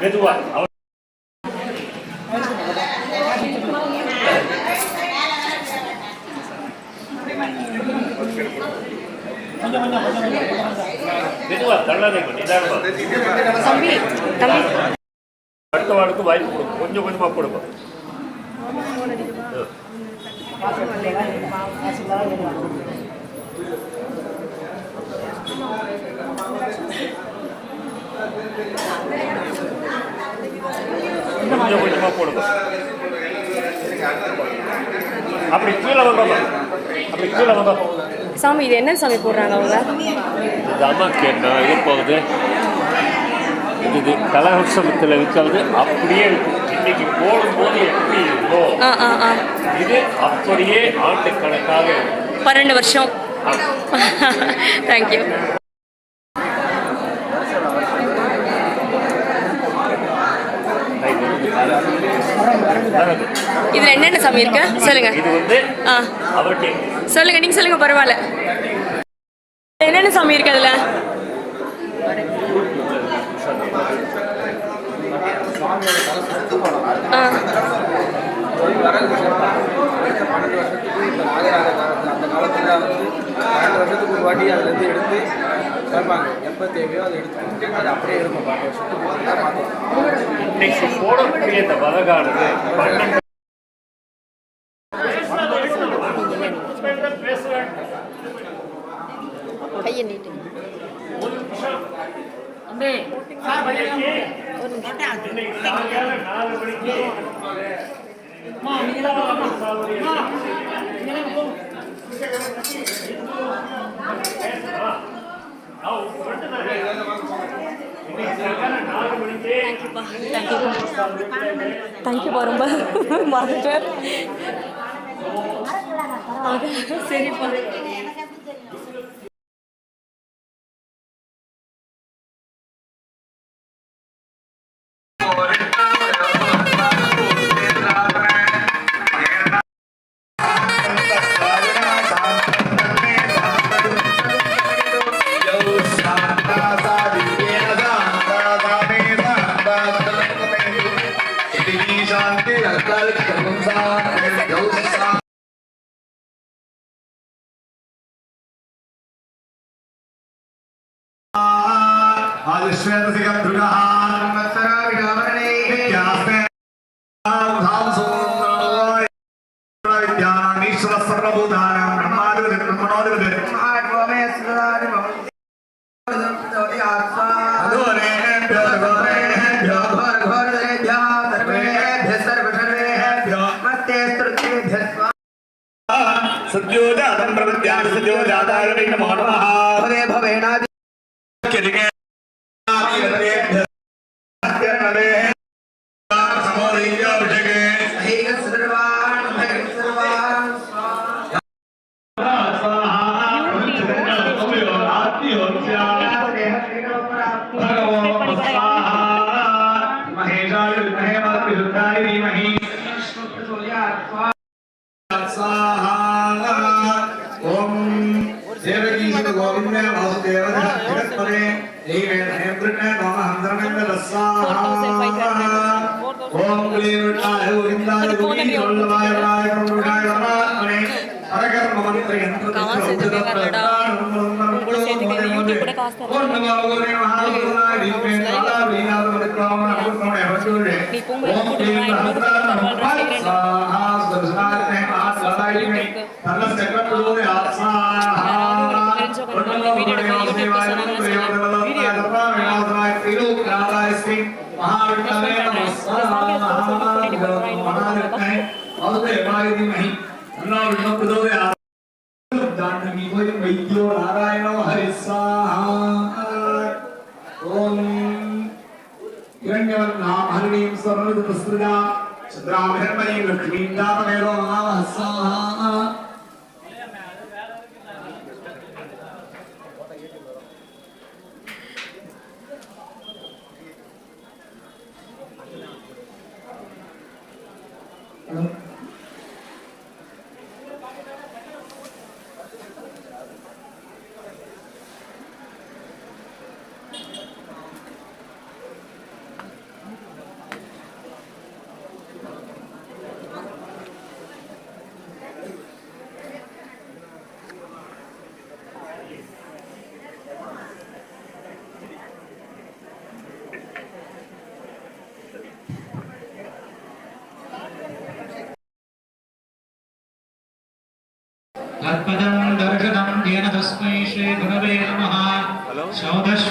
மெதுவா. மெதுவா தள்ளாதே அடுத்த வாளுக்கு வாய்ப்பு கொடுக்கும் கொஞ்சம் கொஞ்சமா கொடுக்கும் Thank you. கொஞ்சம் கொஞ்சமா போடுங்க அப்படி கீழே வந்தோம் அப்படி கீழே வந்தோம் சாமி இது என்ன சாமி போடுறாங்க அவங்க? இது அம்மா கேட்டா இது போகுது? இது கலகோத்சவத்தில் விற்கிறது அப்படியே இன்னைக்கு போடும்போது எப்படி இருக்கோ ஆ ஆ ஆ. இது அப்படியே ஆண்டு கணக்காக பன்னெண்டு வருஷம். தேங்க்யூ இதில் என்னென்ன சாமி இருக்கு? சொல்லுங்க. சொல்லுங்க நீங்க சொல்லுங்க பரவாயில்ல. என்னென்ன சாமி இருக்கு அதில்? அந்த காலத்தில் வந்து பன்னெண்டு வருஷத்துக்கு ஒரு வாட்டி அதுலேருந்து எடுத்து வைப்பாங்க எப்போ தேவையோ அதை எடுத்து அது அப்படியே இன்னைக்கு போடக்கூடிய இந்த கையை நீட்டு நாலு மணிக்கு நாலு மணிக்கு தேங்க்யூப்பா ரொம்ப மறந்துட்டேன் சரிப்பா आदिश्वेतसिकं दृढः ഗോവിന്ദ ഗോവിന്ദ ജഗത്പദേ ദൈവേ നേതൃത്വ നമ ഹന്ത്രമെന്ന ലസ്സാഹ ഓം ക്ലീം വിട്ടായ ഗോവിന്ദായ ഗോവിന്ദ വല്ലഭായ രായ പ്രഭുടായ വരാത്മനെ പരകർമ്മ മന്ത്ര യന്ത്രത്തിൽ ഉദ്ഗതപ്രദാ ഓം గుండంలో వీడియో యూట్యూబ్ ఛానల్ వీడియో వినోదాయ తిరు కాళాశ్రీ మహావిద్యాలయ మహానామ మహారత్నై అవుతే నామ స్వాహా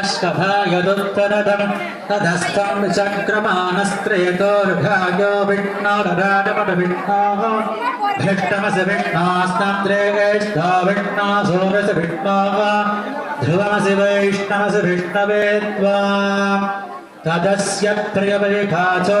अश्वभागदुत्तरदम् तदस्तम् चक्रमानस्त्रेतोर्भागो विष्णारदानपटविष्णाः भृष्टमस विष्णास्तान्द्रेष्ठा विष्णासूरस विष्णाः ध्रुवमस वैष्णवस विष्णवे त्वा तदस्य प्रियपरिभाचो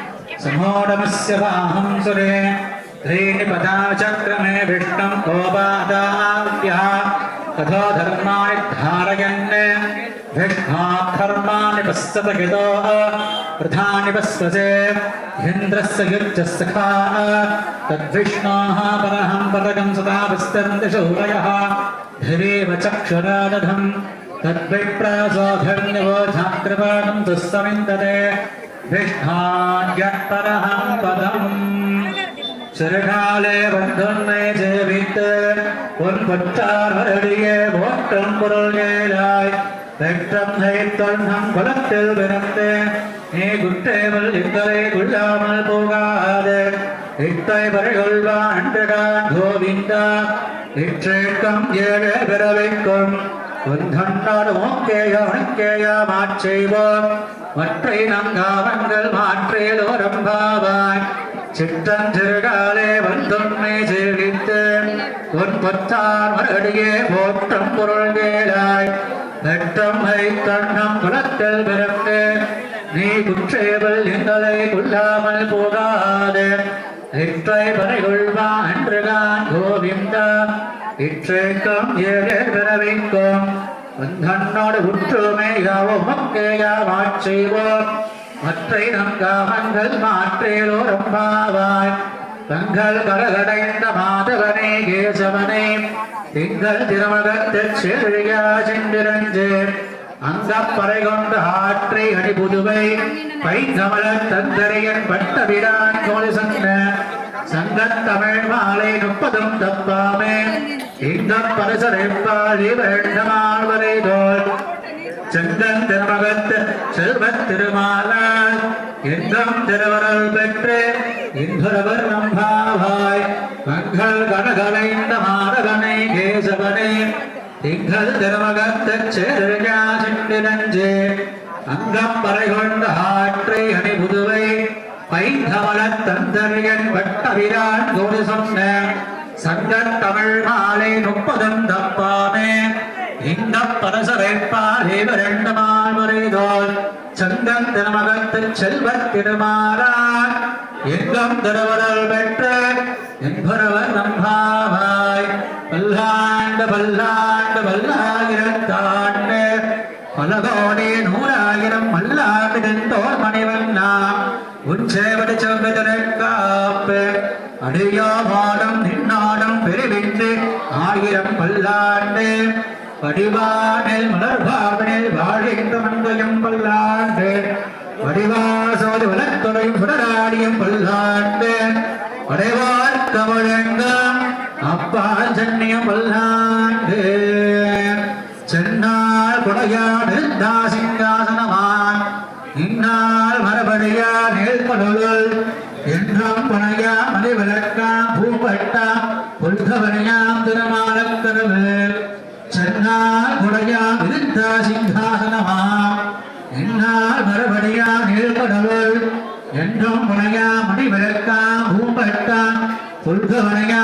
समोडमस्य वाहं सुरे त्रीणि पदा चक्रमे विष्णुं कोपादाव्यः तथो धर्माणि धारयन् विष्णाधर्माणि पश्यत गितो प्रधानि पश्यसे इन्द्रस्य युज्यस्य खा तद्विष्णोः परहं परगं सदा विस्तरन्ति शौरयः धिरेव चक्षुरादधम् तद्विप्रासोधर्ण्यवो झाकृपाणं दुःसमिन्दते विष्णान्यः परहं पदम् சிறுகாலே வந்தொன்னை சேவித்து உன் பொற்றார் மரடியே ஓட்டம் பொருள் ஏலாய் பெற்றம் தொன்னம் குலத்தில் பிறந்து நீ குற்றேவல் இத்தலை கொள்ளாமல் போகாது இத்தை பறிகொள்வான் அன்றடான் கோவிந்தா இற்றேக்கம் ஏழு பிறவைக்கும் உன் கண்ணாடு ஓக்கேய உனக்கேய மாற்றைவோம் மற்றை நங்காவங்கள் மாற்றேலோரம் பாவாய் சிற்றஞ்சிறுகாலே வந்துண்மை சேவித்து உன் பொற்றார் மறுடியே போற்றம் பொருள் கேளாய் நெற்றம் தன்னம் குலத்தில் பிறந்து நீ குற்றேவல் எங்களை கொள்ளாமல் போகாது. இற்றை பறைகொள்வா என்றுதான் கோவிந்தா. இற்றைக்கும் ஏழை பிறவிக்கும். உன்னோடு உற்றுமை யாவும் மக்கேயா மாற்றைவோம் மற்றை நம் காமங்கள் மாற்றேலோ ரொம்பாவாய். தங்கள் கடகடைந்த மாதவனே கேசவனே. திங்கள் திருமகத்தில் செழியா சென்றிரஞ்சு அந்த பறை கொண்ட ஆற்றை அடி புதுவை பைங்கமல தந்தரையன் பட்ட விடான் கோலி சங்க சங்கத் தமிழ் மாலை முப்பதும் தப்பாமே. இந்த பரிசரைப்பாளி வேண்டமாழ்வரை தோல் செந்தன் திருமகத்து செல்வத் திருமாலால் எங்கம் திருவரல் பெற்று. இன்பரவர் நம்பாவாய். மங்கள் கனகலைந்த மாதகனை கேசவனே. திங்கள் திருமகத்து செருகா சென்றிரஞ்சே அங்கம் பறை கொண்ட ஆற்றை அணி புதுவை பைந்தமலத் தந்தரியன் வட்டவிரான் தோடு சொன்ன. சங்கத் தமிழ் மாலை முப்பதும் தப்பாமே. இந்த பரசரைப்பாரே இரண்டு முறைதோல். சந்தன் திருமகத்து செல்வ திருமாறான் எங்கம் திருவரல் பெற்ற என்பவர் நம்பாவாய். பல்லாண்டு பல்லாண்டு பல்லாயிரத்தாண்டு பல கோடி நூறாயிரம் மணிவன் நான் உஞ்சேவட சேவடி செவ்விதற்காப்பு அடியாமாடம் நின்னாடம் பெருவிட்டு ஆயிரம் பல்லாண்டு. படிவானில் மலர்பாவனில் வாழ்கின்ற மங்கையும் பல்லாண்டு. வடிவாசோதி வனத்துறையும் சுடராடியும் பல்லாண்டு. படைவார் கமழங்கம் அப்பா சென்னியும் பல்லாண்டு. சென்னால் குடையாடு தாசிங்காசனமான் இன்னால் மரபடியா நேர்கொடலுள் என்றும் புனையா மதிவிளக்காம் பூப்பட்டாம் புல்கவனியாம் திருமாலக்கரவு சென்னால் குடையாம் இருந்தா சிங்காசனமாம் என்னால் மறுபடியாம் நீழ்கடவுள் என்றும் முனையா மணிவிளக்காம் பூம்பட்டாம் புல்கவனையா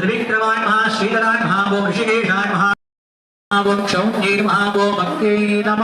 త్రివిక్రమాయ మహా శ్రీధరాయ మహా భో ఋషికేశాయ మహా భో క్షౌన్యై మహా భో నమ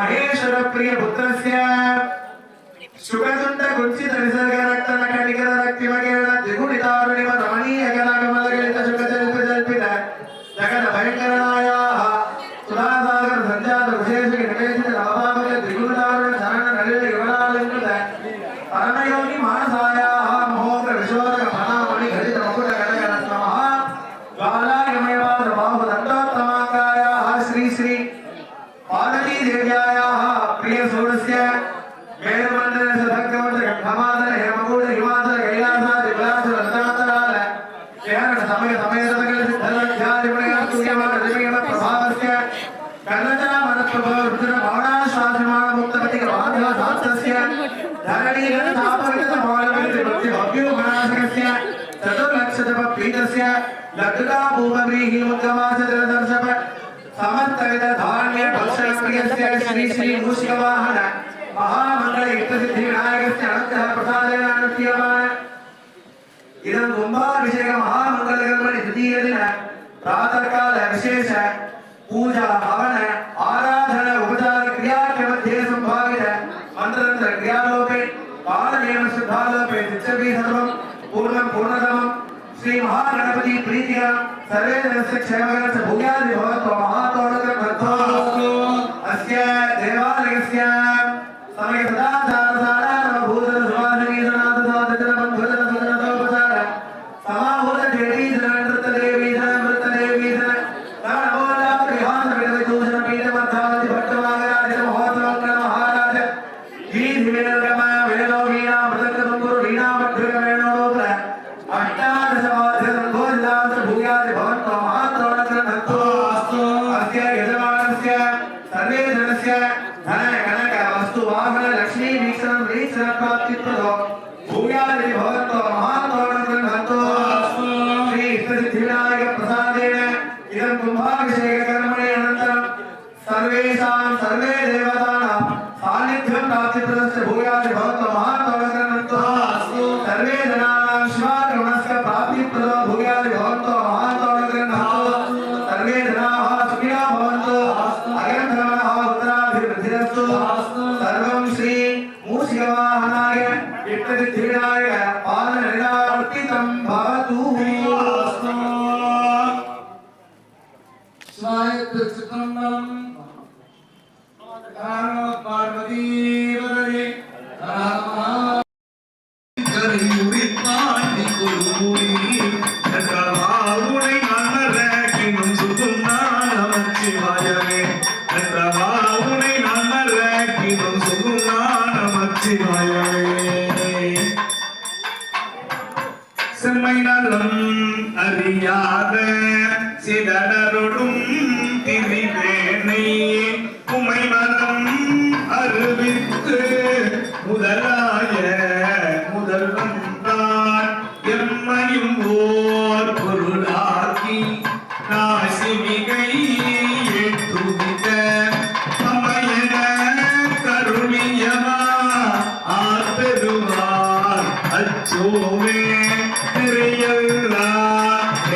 Ahí está Priya Bhutani, su casa donde conducía el zelgar. पूर्वमेहिम उद्गमाचलदर्शप समस्तविधधान्य भक्षणप्रियस्य Shri Shri मूषिकवाहन महामङ्गल इष्टसिद्धिविनायकस्य अनन्तः प्रसादेन अनुष्ठीयमान इदं कुम्भाभिषेक महामङ्गलकर्मणि द्वितीयदिन प्रातःकाल विशेष पूजा हवन आराधन उपचार क्रियाक्रमध्ये सम्भावित मन्त्रतन्त्र क्रियालोपे पाणनेम श्रद्धालोपे तिच्छपि सर्वं पूर्णं पूर्णता श्री महागणपति प्रीतिया सर्वे क्षेम से भूया भवत महात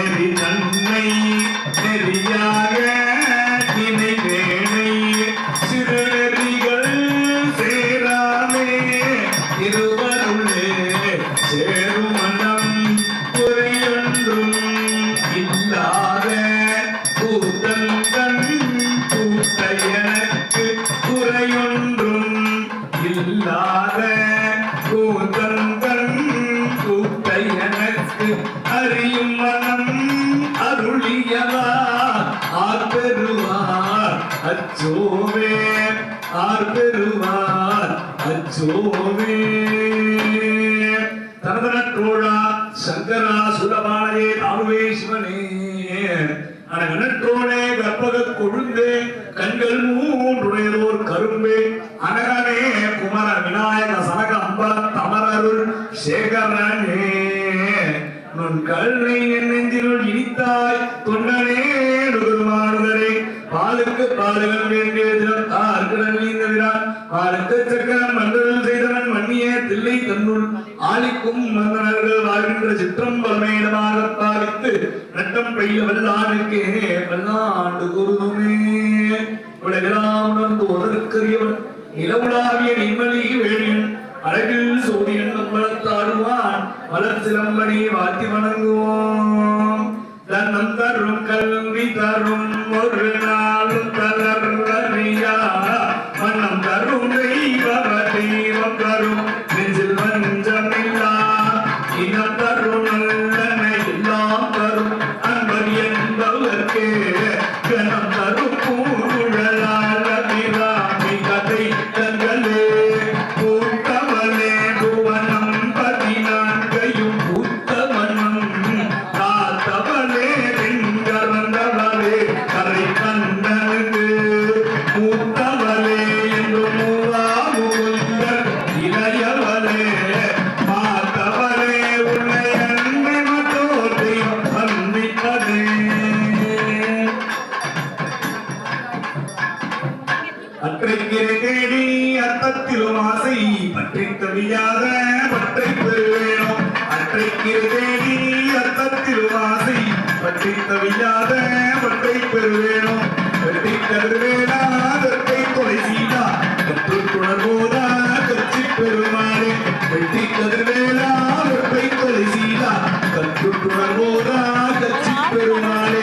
நெறி தன்னை நெறியா சேகரனே நுண் கல்லை என் நெஞ்சினுள் இனித்தாய். தொண்டனே நுகர்மாறுதலே பாலுக்கு பாலுகள் வேண்டிய தினம். தார்கடல் நீந்தவிரான் பாலுக்கு சக்கரம் மண்டலம் செய்தவன் மன்னிய தில்லை தன்னுள். ஆளிக்கும் மன்னர்கள் வாழ்கின்ற சிற்றம் பரமேடமாக பாலித்து நட்டம் பெய்ய வல்லானுக்கே வல்லாண்டு குருதுமே உலகெல்லாம் நம் ஒதற்கரியவன் நிலவுலாவிய நிம்மதி வேணியன். அழகில் சூரியன் நம்மளத்தாடுவான் மலர் சிலம்படி வாத்தி வணங்குவோம். தன்னம் தரும் கல்வி தரும் ஒரு நாளும் தரும் போராத சிப்பெருமானே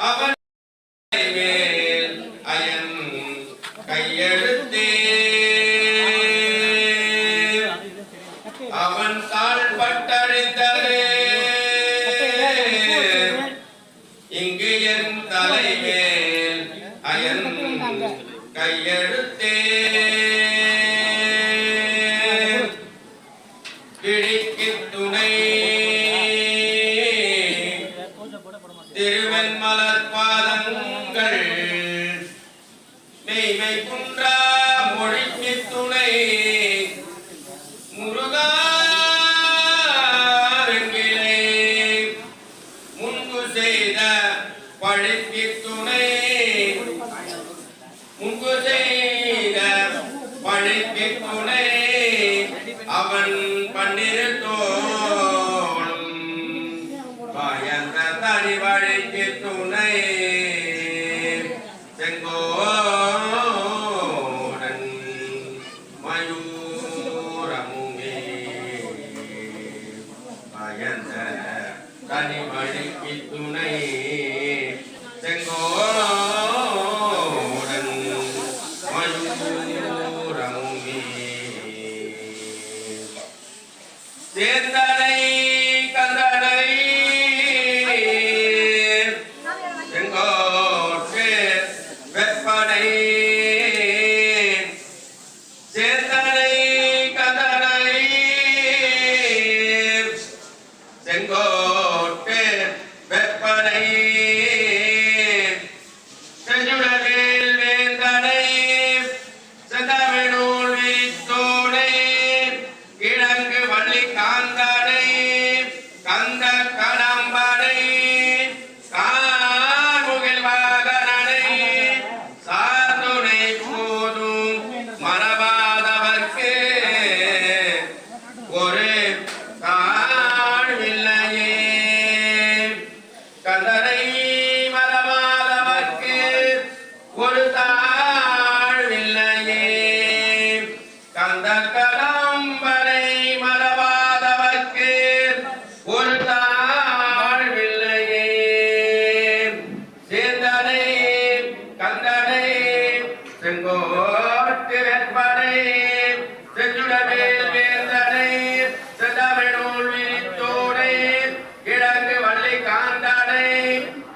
Hagan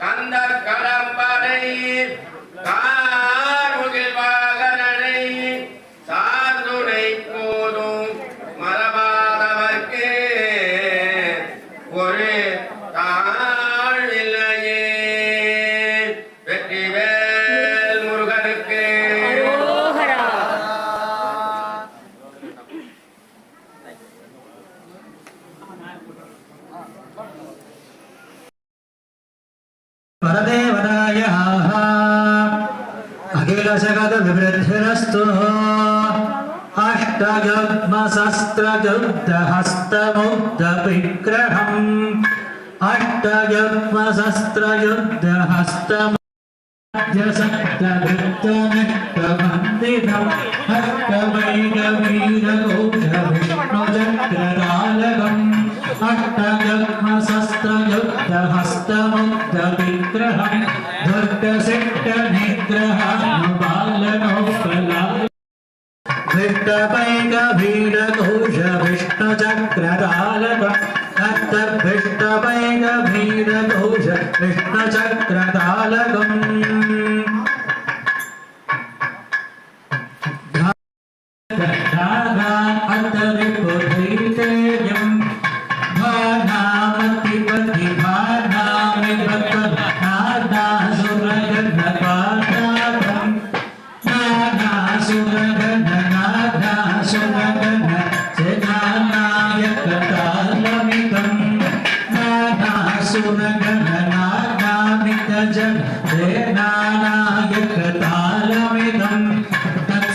கந்த கட हस्तमुग्धविग्रहम् अष्टयुग्मशस्त्रयुद्धहस्तम् सप्तदत्तनिष्टमन्दिरम् हस्तवैरवीरगोधविष्णुचक्रदालकम्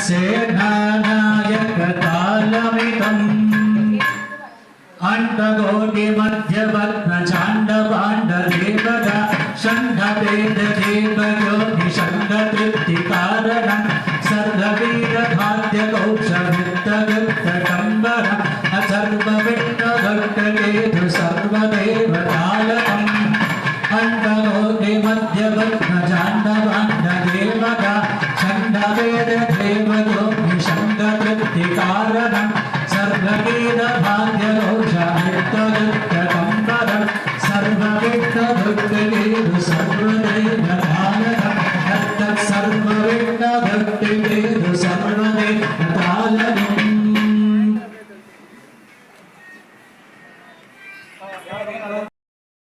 सेनानायकतालमितम् अण्डकोटिमध्यभद्रचाण्डपाण्डदेवता षण्डभेद